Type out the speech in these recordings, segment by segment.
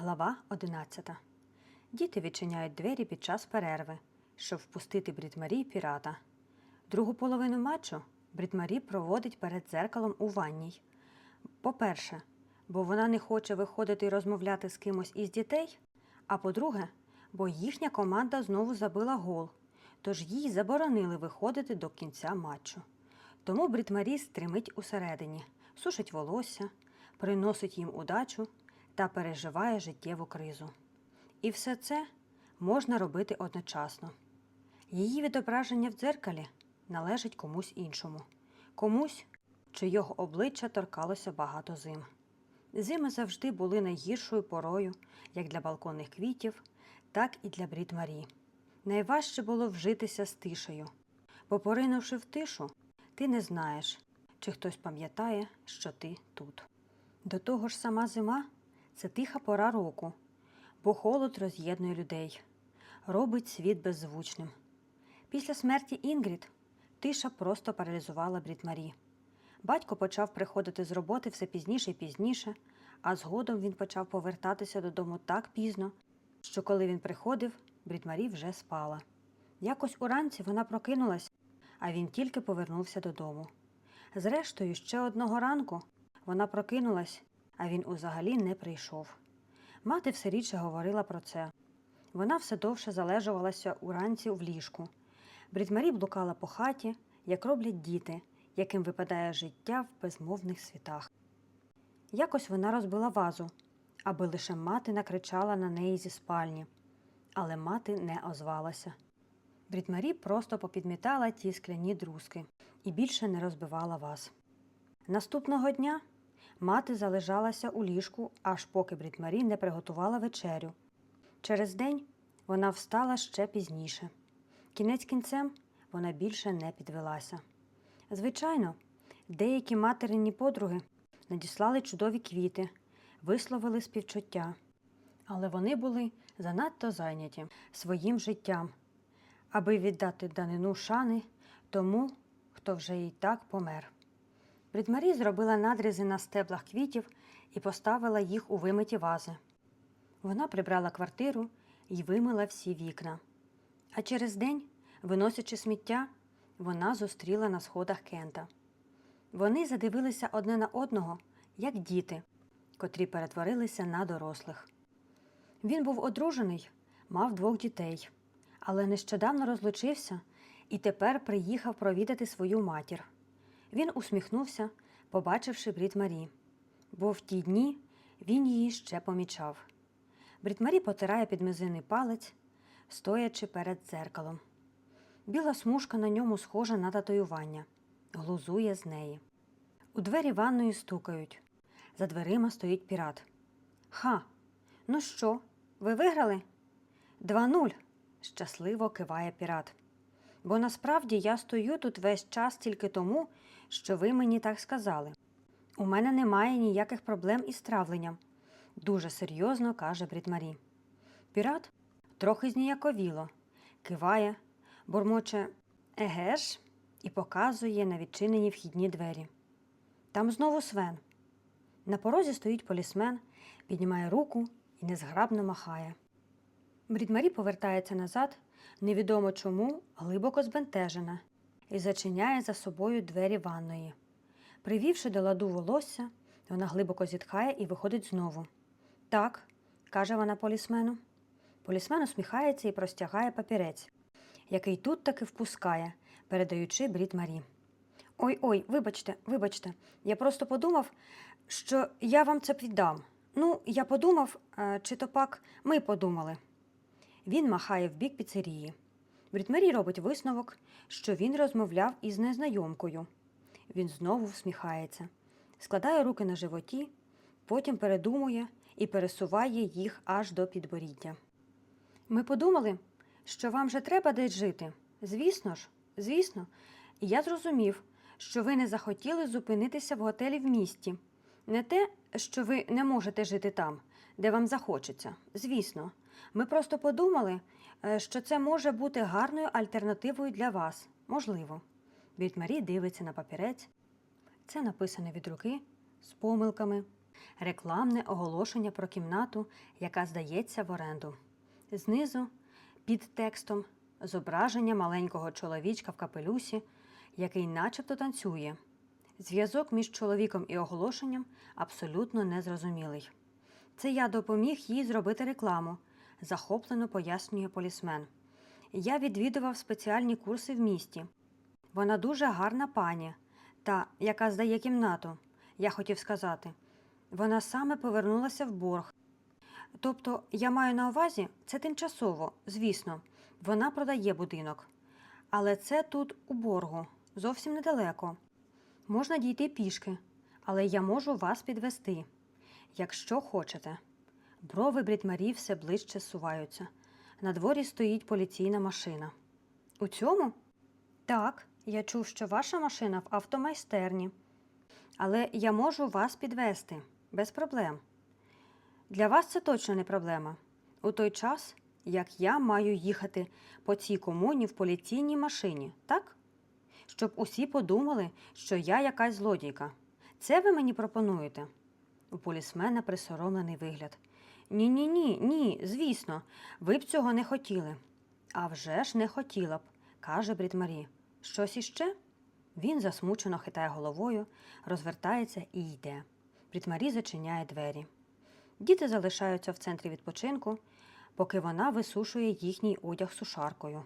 Глава 11. Діти відчиняють двері під час перерви, щоб впустити Брітмарі пірата. Другу половину матчу Брітмарі проводить перед дзеркалом у ванній. По-перше, бо вона не хоче виходити і розмовляти з кимось із дітей. А по-друге, бо їхня команда знову забила гол, тож їй заборонили виходити до кінця матчу. Тому Брітмарі стримить усередині, сушить волосся, приносить їм удачу та переживає життєву кризу. І все це можна робити одночасно. Її відображення в дзеркалі належить комусь іншому, комусь, чийого обличчя торкалося багато зим. Зими завжди були найгіршою порою як для балконних квітів, так і для Брід Марі. Найважче було вжитися з тишею, бо, поринувши в тишу, ти не знаєш, чи хтось пам'ятає, що ти тут. До того ж, сама зима це тиха пора року, бо холод роз'єднує людей, робить світ беззвучним. Після смерті Інгрід тиша просто паралізувала Брід Марі. Батько почав приходити з роботи все пізніше і пізніше, а згодом він почав повертатися додому так пізно, що коли він приходив, Брід Марі вже спала. Якось уранці вона прокинулась, а він тільки повернувся додому. Зрештою, ще одного ранку вона прокинулась, а він узагалі не прийшов. Мати все рідше говорила про це. Вона все довше залежувалася уранці в ліжку. Брідмарі блукала по хаті, як роблять діти, яким випадає життя в безмовних світах. Якось вона розбила вазу, аби лише мати накричала на неї зі спальні, але мати не озвалася. Брідмарі просто попідмітала ті скляні друзки і більше не розбивала ваз. Наступного дня мати залежалася у ліжку, аж поки Брідмарі не приготувала вечерю. Через день вона встала ще пізніше. Кінець кінцем вона більше не підвелася. Звичайно, деякі материні подруги надіслали чудові квіти, висловили співчуття, але вони були занадто зайняті своїм життям, аби віддати данину шани тому, хто вже і так помер. Брідмарі зробила надрізи на стеблах квітів і поставила їх у вимиті вази. Вона прибрала квартиру і вимила всі вікна. А через день, виносячи сміття, вона зустріла на сходах Кента. Вони задивилися одне на одного, як діти, котрі перетворилися на дорослих. Він був одружений, мав двох дітей, але нещодавно розлучився і тепер приїхав провідати свою матір. Він усміхнувся, побачивши Брід Марі, бо в ті дні він її ще помічав. Брід Марі потирає підмизинний палець, стоячи перед дзеркалом. Біла смужка на ньому схожа на татуювання, глузує з неї. У двері ванної стукають. За дверима стоїть пірат. Ха, ну що, ви виграли? Два нуль. щасливо киває пірат. Бо насправді я стою тут весь час тільки тому, що ви мені так сказали. У мене немає ніяких проблем із травленням, дуже серйозно каже Брідмарі. Пірат трохи зніяковіло, киває, бурмоче еге ж і показує на відчинені вхідні двері. Там знову Свен. На порозі стоїть полісмен, піднімає руку і незграбно махає. Брідмарі повертається назад, невідомо чому, глибоко збентежена, і зачиняє за собою двері ванної. Привівши до ладу волосся, вона глибоко зітхає і виходить знову. Так, каже вона полісмену. Полісмен усміхається і простягає папірець, який тут таки впускає, передаючи брід Марі. Ой ой, вибачте, вибачте, я просто подумав, що я вам це віддам. Ну, я подумав, е, чи то пак ми подумали. Він махає в бік піцерії. Брітмері робить висновок, що він розмовляв із незнайомкою. Він знову всміхається, складає руки на животі, потім передумує і пересуває їх аж до підборіддя. Ми подумали, що вам же треба десь жити. Звісно ж, звісно, я зрозумів, що ви не захотіли зупинитися в готелі в місті. Не те, що ви не можете жити там, де вам захочеться. Звісно, ми просто подумали, е, що це може бути гарною альтернативою для вас. Можливо. Бітмарі дивиться на папірець. Це написано від руки з помилками. рекламне оголошення про кімнату, яка здається в оренду. Знизу, під текстом, зображення маленького чоловічка в капелюсі, який начебто танцює. Зв'язок між чоловіком і оголошенням абсолютно незрозумілий. Це я допоміг їй зробити рекламу, захоплено пояснює полісмен. Я відвідував спеціальні курси в місті. Вона дуже гарна пані, та, яка здає кімнату, я хотів сказати. Вона саме повернулася в борг. Тобто, я маю на увазі, це тимчасово, звісно, вона продає будинок. Але це тут у боргу, зовсім недалеко. Можна дійти пішки, але я можу вас підвести, якщо хочете. Брови Брітмарі все ближче суваються. На дворі стоїть поліційна машина. У цьому? Так, я чув, що ваша машина в автомайстерні. Але я можу вас підвести без проблем. Для вас це точно не проблема. У той час, як я маю їхати по цій комуні в поліційній машині, так? Щоб усі подумали, що я якась злодійка. Це ви мені пропонуєте? У полісмена присоромлений вигляд. Ні, ні, ні, ні, звісно, ви б цього не хотіли. А вже ж не хотіла б, каже Брітмарі. Щось іще? Він засмучено хитає головою, розвертається і йде. Брітмарі зачиняє двері. Діти залишаються в центрі відпочинку, поки вона висушує їхній одяг сушаркою.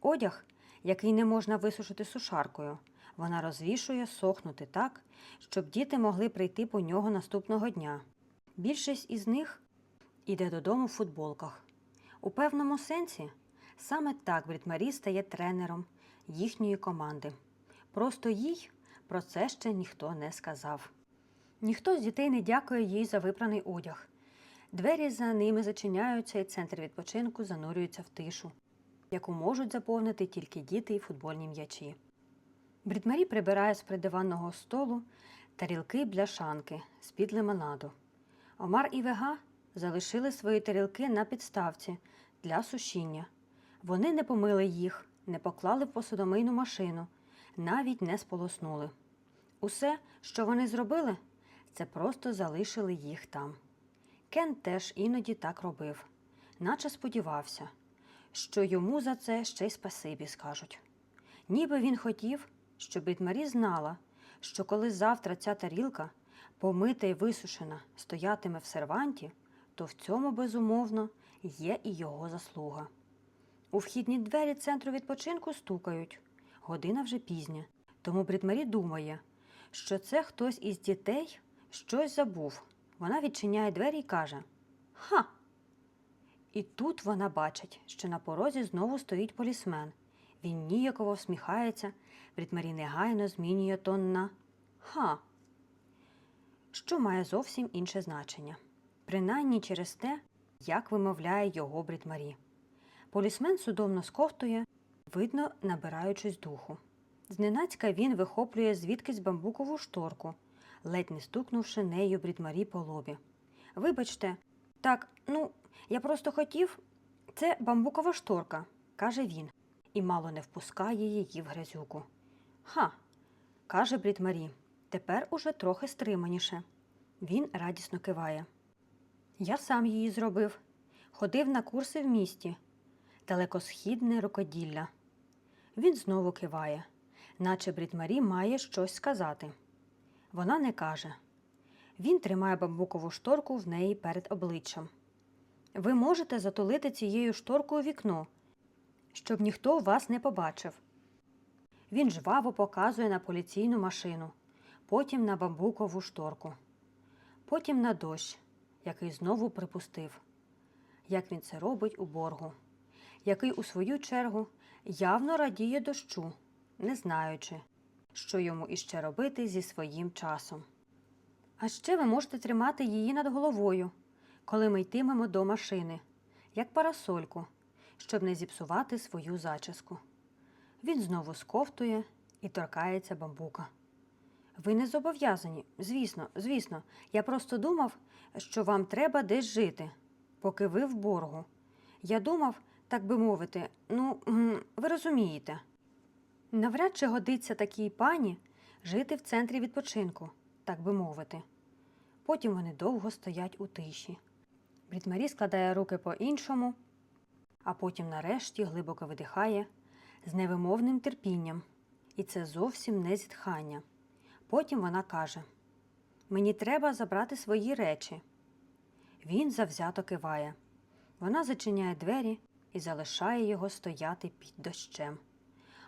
Одяг, який не можна висушити сушаркою, вона розвішує сохнути так, щоб діти могли прийти по нього наступного дня. Більшість із них іде додому в футболках. У певному сенсі саме так Брітмарі стає тренером їхньої команди. Просто їй про це ще ніхто не сказав. Ніхто з дітей не дякує їй за випраний одяг. Двері за ними зачиняються, і центр відпочинку занурюється в тишу, яку можуть заповнити тільки діти і футбольні м'ячі. Брітмарі прибирає з придиванного столу тарілки бляшанки з-під лимонаду. Омар і Вега залишили свої тарілки на підставці для сушіння. Вони не помили їх, не поклали в посудомийну машину, навіть не сполоснули. Усе, що вони зробили, це просто залишили їх там. Кен теж іноді так робив, наче сподівався, що йому за це ще й спасибі скажуть. Ніби він хотів, щоб Брітмарі знала, що коли завтра ця тарілка, помита й висушена, стоятиме в серванті, то в цьому, безумовно, є і його заслуга. У вхідні двері центру відпочинку стукають. Година вже пізня, тому Брітмарі думає, що це хтось із дітей щось забув. Вона відчиняє двері і каже Ха. І тут вона бачить, що на порозі знову стоїть полісмен. Він ніяково всміхається, Брітмарі негайно змінює тон на Ха, що має зовсім інше значення, принаймні через те, як вимовляє його Брітмарі. Полісмен судомно сковтує, видно, набираючись духу. Зненацька він вихоплює звідкись бамбукову шторку, ледь не стукнувши нею Брітмарі по лобі. Вибачте, так, ну, я просто хотів. Це бамбукова шторка, каже він, і мало не впускає її в грязюку. Ха, каже Брітмарі, тепер уже трохи стриманіше. Він радісно киває. Я сам її зробив. Ходив на курси в місті. Далекосхідне рукоділля. Він знову киває, наче Брітмарі має щось сказати. Вона не каже. Він тримає бамбукову шторку в неї перед обличчям. Ви можете затулити цією шторкою вікно, щоб ніхто вас не побачив. Він жваво показує на поліційну машину, потім на бамбукову шторку, потім на дощ, який знову припустив, як він це робить у боргу, який, у свою чергу, явно радіє дощу, не знаючи, що йому іще робити зі своїм часом. А ще ви можете тримати її над головою, коли ми йтимемо до машини, як парасольку, щоб не зіпсувати свою зачіску. Він знову сковтує і торкається бамбука. Ви не зобов'язані, звісно, звісно. Я просто думав, що вам треба десь жити, поки ви в боргу. Я думав, так би мовити, ну, ви розумієте. Навряд чи годиться такій пані жити в центрі відпочинку, так би мовити. Потім вони довго стоять у тиші. Брітмарі складає руки по-іншому, а потім нарешті глибоко видихає з невимовним терпінням. І це зовсім не зітхання. Потім вона каже: Мені треба забрати свої речі. Він завзято киває. Вона зачиняє двері і залишає його стояти під дощем.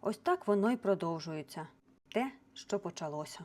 Ось так воно й продовжується те, що почалося.